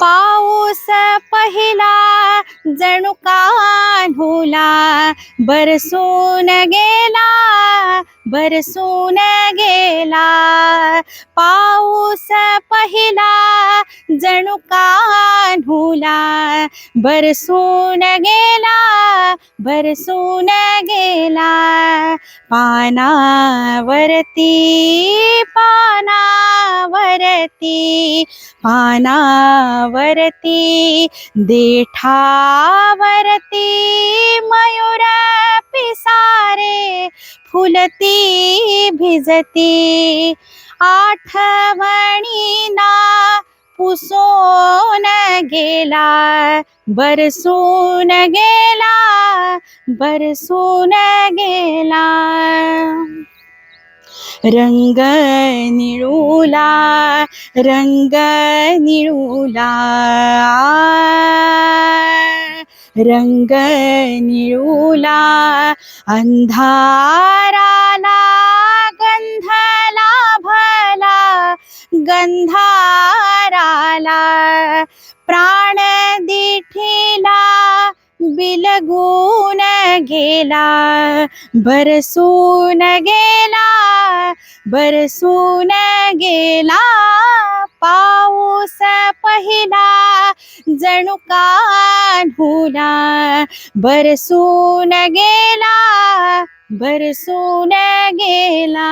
पाऊस पहिला जणू का बरसून गेला. बरसून गेला पाऊस पहिला जणू कान्हुला बरसून गेला बरसून गेला पानावरती पानावरती पानावरती देठावरती मयुरा फुलती भिजती। आठवणीना पुसून गेला, बरसून गेला बरसून गेला। रंग निळूला रंग निळूला। रंग निळूला अंधाराला गंधाराला, प्राण दिठीला बिलगून गेला, बरसून गेला बरसून गेला, पाऊस पहिला, जणू कान्हुला बरसून गेला बरसून गेला.